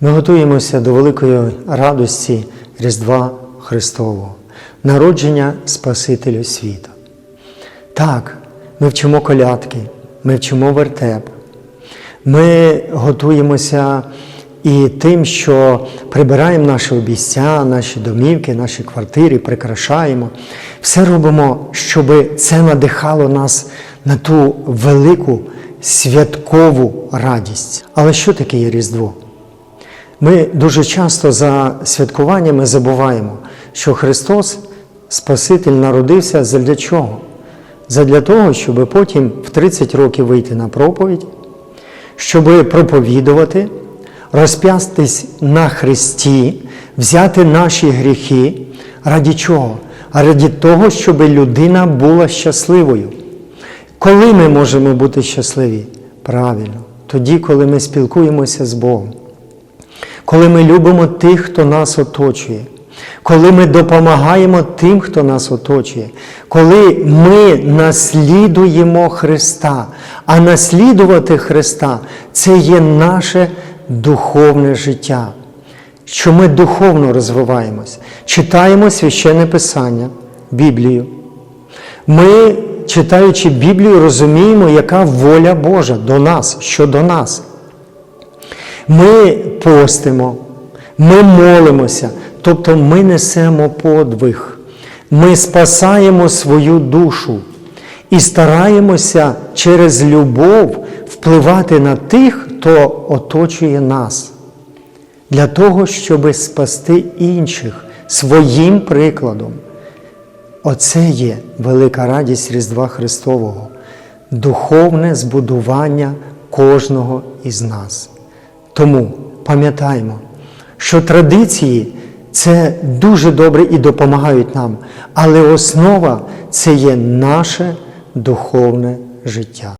Ми готуємося до великої радості Різдва Христового, народження Спасителю світу. Так, ми вчимо колядки, ми вчимо вертеп, ми готуємося і тим, що прибираємо наші обійстя, наші домівки, наші квартири, прикрашаємо. Все робимо, щоб це надихало нас на ту велику святкову радість. Але що таке є Різдво? Ми дуже часто за святкуваннями забуваємо, що Христос, Спаситель, народився задля чого? Задля того, щоб потім в 30 років вийти на проповідь, щоб проповідувати, розп'ястись на Христі, взяти наші гріхи. Раді чого? Раді того, щоб людина була щасливою. Коли ми можемо бути щасливі? Правильно, тоді, коли ми спілкуємося з Богом коли ми любимо тих, хто нас оточує, коли ми допомагаємо тим, хто нас оточує, коли ми наслідуємо Христа, а наслідувати Христа це є наше духовне життя, що ми духовно розвиваємось, читаємо священне Писання, Біблію. Ми, читаючи Біблію, розуміємо, яка воля Божа до нас, щодо нас. Ми постимо, ми молимося, тобто ми несемо подвиг, ми спасаємо свою душу і стараємося через любов впливати на тих, хто оточує нас, для того, щоб спасти інших своїм прикладом. Оце є велика радість Різдва Христового, духовне збудування кожного із нас. Тому пам'ятаємо, що традиції це дуже добре і допомагають нам, але основа це є наше духовне життя.